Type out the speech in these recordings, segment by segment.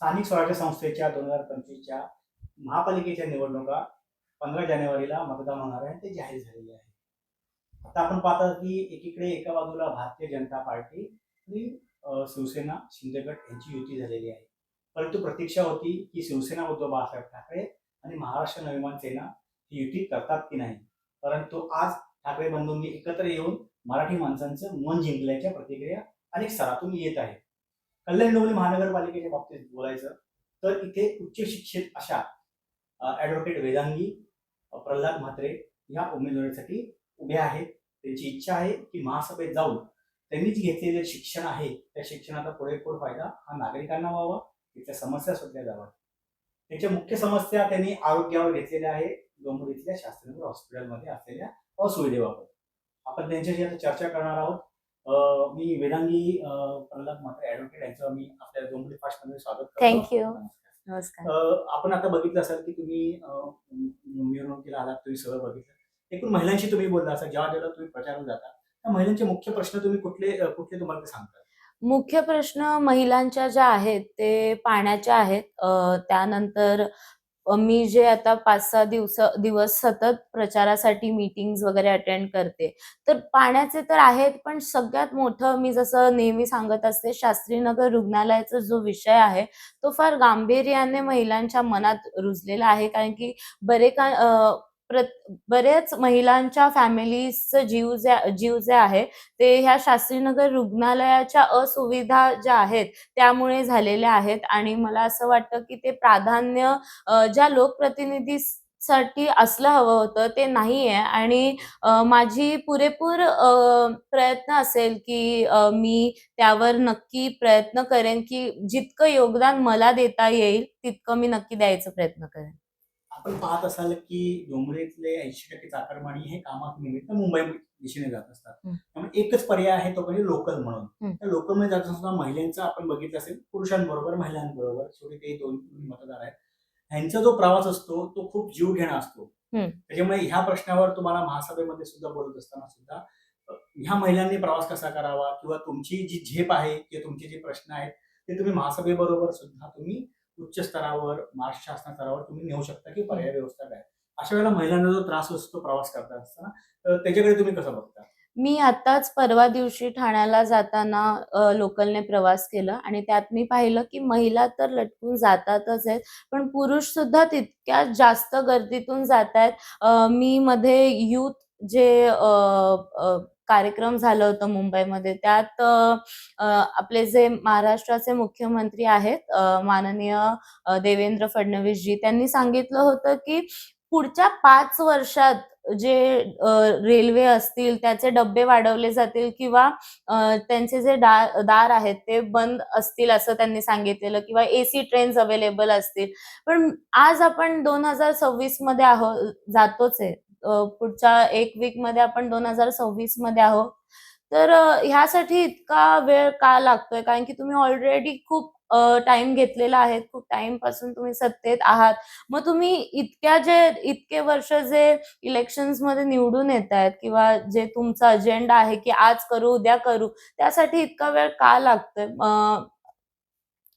स्थानिक स्वराज्य संस्थेच्या दोन हजार पंचवीसच्या महापालिकेच्या निवडणुका पंधरा जानेवारीला मतदान होणार आहे ते जाहीर झालेले आहे. आता आपण पाहता की एकीकडे एका बाजूला भारतीय जनता पार्टी आणि शिवसेना शिंदेगड यांची युती झालेली आहे. परंतु प्रतीक्षा होती की शिवसेना उद्धव बाळासाहेब ठाकरे आणि महाराष्ट्र नवनिर्माण सेना ही युती करतात की नाही. परंतु आज ठाकरे बंधूंनी एकत्र येऊन मराठी माणसांचं मन जिंकल्याच्या प्रतिक्रिया अनेक स्तरातून येत आहे कल्याण डोंबिवली महानगरपालिकेच्या बाबतीत बोलायचं तर इथे उच्च शिक्षित अशा ॲडव्होकेट वेदांगी प्रल्हाद म्हात्रे या उमेदवारीसाठी उभे आहेत. त्यांची इच्छा आहे की महासभेत जाऊन त्यांनी घेतलेले शिक्षण आहे त्या शिक्षणाचा पुरेपूर फायदा हा नागरिकांना व्हावा तिथल्या समस्या सुटल्या जाव्यात. त्याच्या मुख्य समस्या त्यांनी आरोग्यावर घेतलेल्या आहे डोंबिवलीतल्या शास्त्रीनगर हॉस्पिटलमध्ये असलेल्या असुविधेबाबत. आपण त्यांच्याशी आता चर्चा करणार आहोत. मी वेदांगी प्रल्हाद म्हात्रे ॲडव्होकेट यांचं मी आपल्या डोंबिवली फास्टमध्ये स्वागत करतो. You. नमस्कार. आपण आता बघितलं असाल की तुम्ही मिरवणुकीला आलात तुम्ही सगळं बघितलं. एकूण महिलांशी तुम्ही बोलला असाल जेव्हा जेव्हा तुम्ही प्रचाराला जाता त्या महिलांचे मुख्य प्रश्न तुम्ही कुठले कुठले तुम्हाला ते सांगतात? मुख्य प्रश्न महिलांच्या ज्या आहेत ते पाण्याच्या आहेत. त्यानंतर मी जे आता पाच सहा दिवस दिवस सतत प्रचारासाठी मीटिंग्स वगैरे अटेंड करते. तर पाण्याचे तर आहेत पण सगळ्यात मोठं मी जसं नेहमी सांगत असते शास्त्रीनगर रुग्णालयाचा जो विषय आहे तो फार गांभीर्याने महिलांच्या मनात रुजलेला आहे. कारण की बरे का बऱ्याच प्रत- महिलांच्या फॅमिलीजचं जीव जे जीव जे आहे ते ह्या शास्त्रीनगर रुग्णालयाच्या असुविधा ज्या आहेत त्यामुळे झालेल्या आहेत. आणि मला असं वाटतं की ते प्राधान्य ज्या लोकप्रतिनिधी साठी असलं हवं होतं ते नाही आहे आणि माझी पुरेपूर प्रयत्न असेल की मी त्यावर नक्की प्रयत्न करेन की जितकं योगदान मला देता येईल तितकं मी नक्की द्यायचा प्रयत्न करेन. आपण पाहत असाल की डोंबिवलीतले ऐंशी टक्के चाकरमानी हे कामानिमित्त मुंबई दिशेने जात असतात. त्यामुळे एकच पर्याय आहे तो म्हणजे लोकल म्हणून. त्या लोकलमध्ये जात असताना महिलांचा आपण बघितलं असेल पुरुषांबरोबर महिलांबरोबर शेवटी ते दोन मतदार आहेत ह्यांचा जो प्रवास असतो तो खूप जीव घेणा असतो. त्याच्यामुळे ह्या प्रश्नावर तुम्हाला महासभेमध्ये सुद्धा बोलत असताना सुद्धा ह्या महिलांनी प्रवास कसा करावा किंवा तुमची जी झेप आहे किंवा तुमचे जे प्रश्न आहेत ते तुम्ही महासभेबरोबर सुद्धा तुम्ही उच्च स्तरावर महाराष्ट्र शासन स्तरावर तुम्ही नेऊ शकता की पर्याय व्यवस्था काय? अशा वेळेला महिलांना जो त्रास असतो प्रवास करता असताना तर त्याच्याकडे तुम्ही कसं बघता? मी आताच परवा दिवशी ठाण्याला जाताना लोकलने प्रवास केला आणि त्यात मी पाहिलं की महिला तर लटकून जातातच आहेत पण पुरुष सुद्धा तितक्याच जास्त गर्दीतून जात आहेत मी मध्ये युथ जे कार्यक्रम झालं होतं मुंबईमध्ये. त्यात आपले जे महाराष्ट्राचे मुख्यमंत्री आहेत माननीय देवेंद्र फडणवीसजी त्यांनी सांगितलं होतं की पुढच्या पाच वर्षात जे रेल्वे असतील त्याचे डब्बे वाढवले जातील किंवा त्यांचे जे दार दार आहेत ते बंद असतील असं त्यांनी सांगितलेलं किंवा एसी ट्रेन्स अवेलेबल असतील. पण आज आपण दोन हजार सव्वीसमध्ये आहोत जातोच आहे. पुढच्या एक वीकमध्ये आपण दोन हजार सव्वीसमध्ये आहोत. तर ह्यासाठी इतका वेळ का लागतोय? कारण की तुम्ही ऑलरेडी खूप टाइम घेतलेला आहे. खूप टाइमपासून तुम्ही सत्तेत आहात. मग तुम्ही इतक्या जे इतके वर्ष जे इलेक्शन्समध्ये निवडून येत आहेत किंवा जे तुमचा अजेंडा आहे की आज करू उद्या करू त्यासाठी इतका वेळ का लागतोय?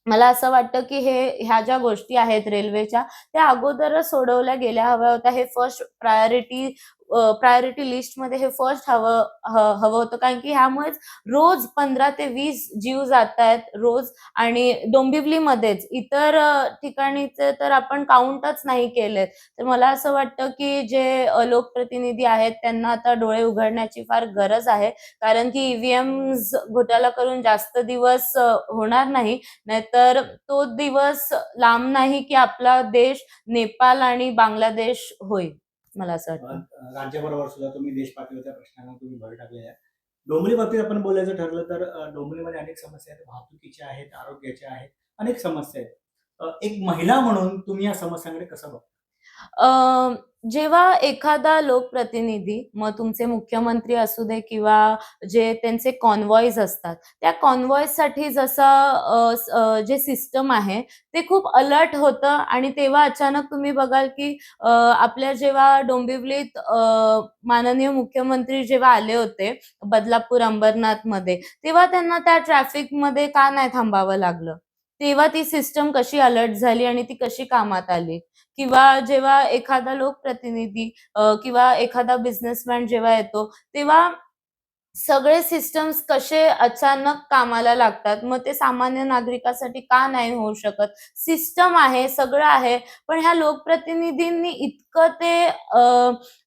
मला असं वाटतं की हे ह्या ज्या गोष्टी आहेत रेल्वेच्या त्या अगोदरच सोडवल्या गेल्या हव्या होत्या. हे फर्स्ट प्रायोरिटी प्रायोरिटी लिस्टमध्ये हे फर्स्ट हवं हवं होतं. कारण की ह्यामुळेच रोज पंधरा ते वीस जीव जात आहेत रोज. आणि डोंबिवलीमध्येच इतर ठिकाणीचे तर आपण काउंटच नाही केलेत. तर मला असं वाटतं की जे लोकप्रतिनिधी आहेत त्यांना आता डोळे उघडण्याची फार गरज आहे. कारण की ईव्हीएम घोटाळा करून जास्त दिवस होणार नाही. नाहीतर तो दिवस लांब नाही की आपला देश नेपाळ आणि बांगलादेश होईल. मला असं वाटतं. राज्याबरोबर सुद्धा तुम्ही देश पातळीवरच्या प्रश्नांना तुम्ही भर टाकलेल्या आहे डोंबिवली बाबतीत आपण बोलायचं ठरलं तर डोंगरीमध्ये अनेक समस्या आहेत वाहतुकीच्या आहेत आरोग्याच्या आहेत अनेक समस्या आहेत. एक महिला म्हणून तुम्ही या समस्यांकडे कसं बघता? अ, जेव्हा एखादा लोकप्रतिनिधी मग तुमचे मुख्यमंत्री असू दे किंवा जे त्यांचे कॉन्व्हॉईज असतात त्या कॉन्व्हॉईजसाठी जसं अ, स- अ, जे सिस्टम आहे ते खूप अलर्ट होतं आणि तेव्हा अचानक तुम्ही बघाल की अ, आपल्या जेव्हा डोंबिवलीत अ, माननीय मुख्यमंत्री जेव्हा आले होते बदलापूर अंबरनाथमध्ये तेव्हा त्यांना त्या ट्रॅफिकमध्ये का नाही थांबावं लागलं? तेव्हा ती सिस्टम कशी अलर्ट झाली आणि ती कशी कामात आली? किंवा जेव्हा एखादा लोकप्रतिनिधी किंवा एखादा बिझनेसमॅन जेव्हा येतो तेव्हा सगळे सिस्टम्स कसे अचानक कामाला लागतात? मग ते सामान्य नागरिकासाठी का नाही होऊ शकत? सिस्टम आहे सगळं आहे पण ह्या लोकप्रतिनिधींनी इतकं ते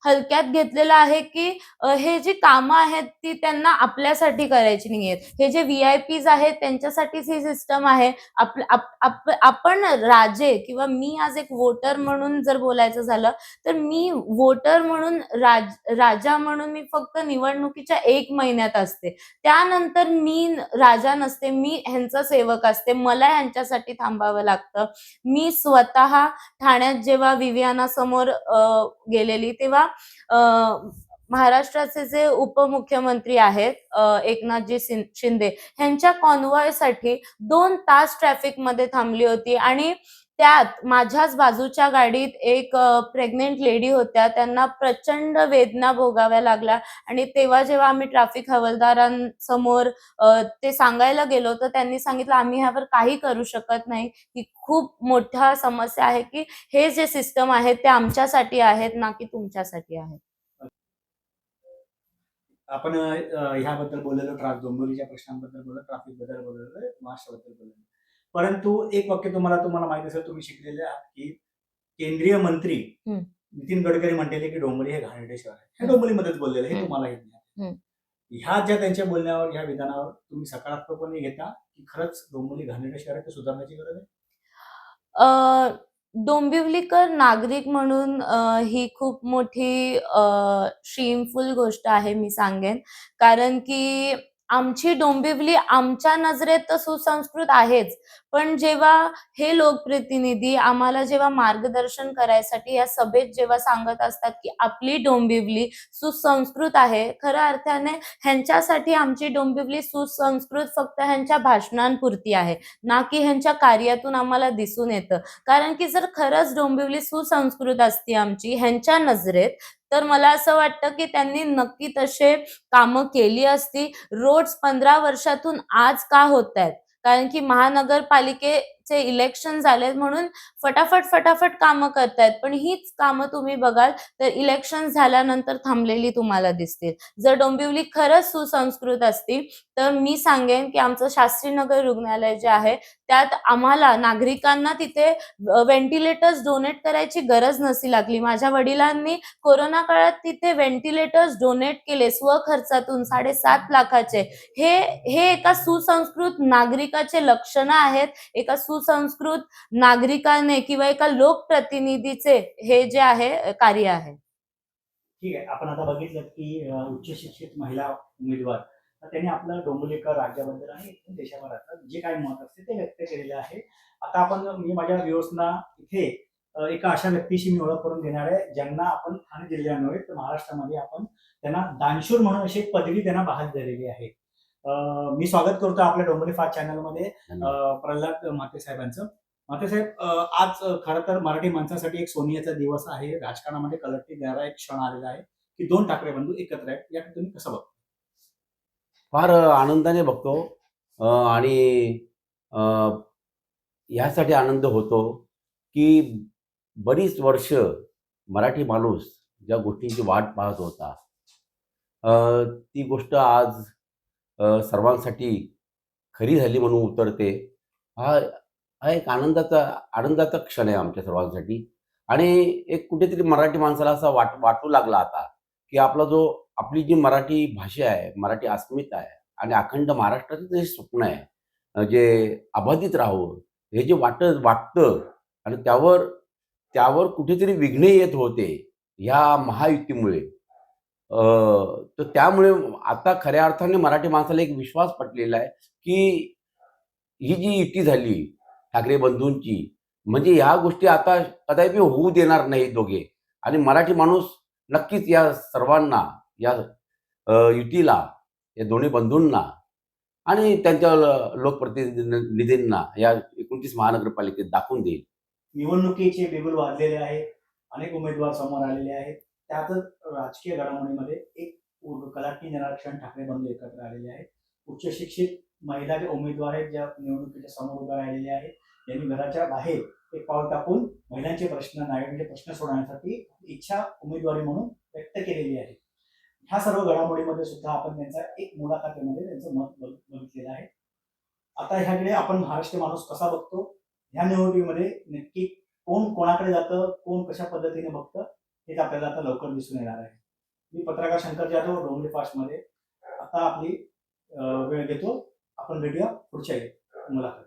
हलक्यात घेतलेलं आहे की हे जी कामं आहेत ती त्यांना आपल्यासाठी करायची नाहीयेत हे जे व्ही आय पीज आहेत त्यांच्यासाठीच ही सिस्टम आहे. आप, आप, आप, आपण राजे किंवा मी आज एक वोटर म्हणून जर बोलायचं झालं तर मी वोटर म्हणून राज राजा म्हणून मी फक्त निवडणुकीच्या एक महिन्यात असते. त्यानंतर मी राजा नसते मी ह्यांचा सेवक असते. मला ह्यांच्यासाठी थांबावं लागतं. मी स्वतः ठाण्यात जेव्हा विवियाना समोर गेलेली तेव्हा महाराष्ट्राचे जे उपमुख्यमंत्री आहेत एकनाथजी शिंदे ह्यांच्या कॉन्वॉयसाठी दोन तास ट्रॅफिकमध्ये थांबली होती आणि त्यात माझ्याच बाजूच्या गाडीत एक प्रेग्नेंट लेडी होत्या. त्यांना प्रचंड वेदना भोगाव्या लागल्या. आणि तेव्हा जेव्हा आम्ही ट्रॅफिक हवालदारांसमोर ते सांगायला गेलो तर त्यांनी सांगितलं आम्ही ह्यावर काही करू शकत नाही. ही खूप मोठा समस्या आहे की हे जे सिस्टम आहे ते आमच्यासाठी आहेत ना की तुमच्यासाठी आहेत. आपण ह्याबद्दल बोललेलो ट्राफिक डोंबिवलीच्या प्रश्नांबद्दल बोललो ट्राफिकबद्दल बोललो महाराष्ट्राबद्दल बोललो परंतु एक वाक्य तुम्हाला तुम्हाला माहिती असेल तुम्ही शिकलेले आहात की केंद्रीय मंत्री. नितीन गडकरी म्हणलेले की डोंबिवली हे घाणेरडे शहर आहे हे हम्म. डोंबिवलीमध्येच बोललेलं हे. तुम्हाला हम्म. ह्या ज्या त्यांच्या बोलण्यावर ह्या विधानावर तुम्ही सकारात्मकपणे घेता की खरंच डोंबिवली घाणेरडे शहर आहे सुधारण्याची गरज आहे डोंबिवलीकर नागरिक म्हणून ही खूप मोठी शेमफुल गोष्ट आहे मी सांगेन कारण की आमची डोंबिवली आमच्या नजरेत तर सुसंस्कृत आहेच पण जेव्हा हे लोकप्रतिनिधी आम्हाला जेव्हा मार्गदर्शन करायसाठी या सभेत जेव्हा सांगत असतात की आपली डोंबिवली सुसंस्कृत आहे खऱ्या अर्थाने ह्यांच्यासाठी आमची डोंबिवली सुसंस्कृत फक्त ह्यांच्या भाषणांपुरती आहे ना की ह्यांच्या कार्यातून आम्हाला दिसून येतं. कारण की जर खरंच डोंबिवली सुसंस्कृत असती आमची ह्यांच्या नजरेत तर मला असं वाटतं की त्यांनी नक्की तसे कामं केली असती. रोज पंधरा वर्षातून आज का होत आहेत? कारण की महानगरपालिके चे इलेक्शन झाले म्हणून फटाफट फटाफट कामं करतायत. पण हीच कामं तुम्ही बघाल तर इलेक्शन झाल्यानंतर थांबलेली तुम्हाला दिसतील. जर डोंबिवली खरंच सुसंस्कृत असती तर मी सांगेन की आमचं शास्त्रीनगर रुग्णालय जे आहे त्यात आम्हाला नागरिकांना तिथे व्हेंटिलेटर्स डोनेट करायची गरज नसी लागली. माझ्या वडिलांनी कोरोना काळात तिथे व्हेंटिलेटर्स डोनेट केले स्वखर्चातून साडेसात लाखाचे. हे हे एका सुसंस्कृत नागरिकाचे लक्षणं आहेत एका सु सुसंस्कृत नागरिकाने किंवा एका लोकप्रतिनिधीचे हे जे आहे कार्य आहे. ठीक आहे. आपण आता बघितलं की उच्च शिक्षित महिला उमेदवार. तर त्यांनी आपलं डोंबिवलीकर राज्याबद्दल आणि देशाभरात जे काही मत असते ते व्यक्त केलेले आहे. आता आपण मी माझ्या व्यवस्था इथे एका अशा व्यक्तीशी मी ओळख करून देणार आहे ज्यांना आपण ठाणे जिल्ह्यामुळे तर महाराष्ट्रामध्ये आपण त्यांना दानशूर म्हणून अशी एक पदवी त्यांना बहाल झालेली आहे. मी स्वागत करतो आपल्या डोंबिवली फास्ट चॅनलमध्ये प्रल्हाद माते साहेबांचं. माते साहेब आज खरं तर मराठी माणसासाठी एक सोनियाचा दिवस आहे. राजकारणामध्ये कलटी देणारा एक क्षण आलेला आहे की दोन ठाकरे बंधू एकत्र आहेत. या तुम्ही कसं बघता? फार आनंदाने बघतो. आणि ह्यासाठी आनंद होतो की बरीच वर्ष मराठी माणूस ज्या गोष्टींची वाट पाहत होता ती गोष्ट आज सर्वांसाठी खरी झाली म्हणून उतरते. हा हा एक आनंदाचा आनंदाचा क्षण आहे आमच्या सर्वांसाठी. आणि एक कुठेतरी मराठी माणसाला असा वाट वाटू लागला आता की आपला जो आपली जी मराठी भाषा आहे मराठी अस्मिता आहे आणि अखंड महाराष्ट्राचं जे स्वप्न आहे जे अबाधित राहावं हे जे वाट वाटतं आणि त्यावर त्यावर कुठेतरी विघ्ने येत होते ह्या महायुतीमुळे. तर त्यामुळे आता खऱ्या अर्थाने मराठी माणसाला एक विश्वास पटलेला आहे की ही जी युती झाली ठाकरे बंधूंची म्हणजे ह्या गोष्टी आता कदापि होऊ देणार नाही दोघे. आणि मराठी माणूस नक्कीच या सर्वांना या युतीला या दोन्ही बंधूंना आणि त्यांच्या लोकप्रतिनिधींना या एकोणतीस महानगरपालिकेत दाखवून देईल. निवडणुकीचे बिगुल वाजलेले आहे अनेक उमेदवार समोर आलेले आहेत. त्यातच राजकीय घडामोडीमध्ये एक कलाटणी निराक्षण ठाकरे बंधू एकत्र आलेले आहेत. उच्च शिक्षित महिला जे उमेदवार आहेत ज्या निवडणुकीच्या समोर उभ्या राहिलेल्या आहेत यांनी घराच्या बाहेर एक पाऊल टाकून महिलांचे प्रश्न नागरिकांचे प्रश्न सोडवण्यासाठी इच्छा उमेदवारी म्हणून व्यक्त केलेली आहे. ह्या सर्व घडामोडीमध्ये सुद्धा आपण त्यांचा एक मुलाखतीमध्ये त्यांचं मत बघितलेलं आहे. आता ह्याकडे आपण महाराष्ट्र माणूस कसा बघतो? ह्या निवडणुकीमध्ये नक्की कोण कोणाकडे जातं? कोण कशा पद्धतीने बघतं? हेच आपल्याला आता लवकर दिसून येणार आहे. मी पत्रकार शंकर जाधव डोंगरी फास्टमध्ये आता आपली वेळ घेतो. आपण भेटूया पुढच्या मुलाखत.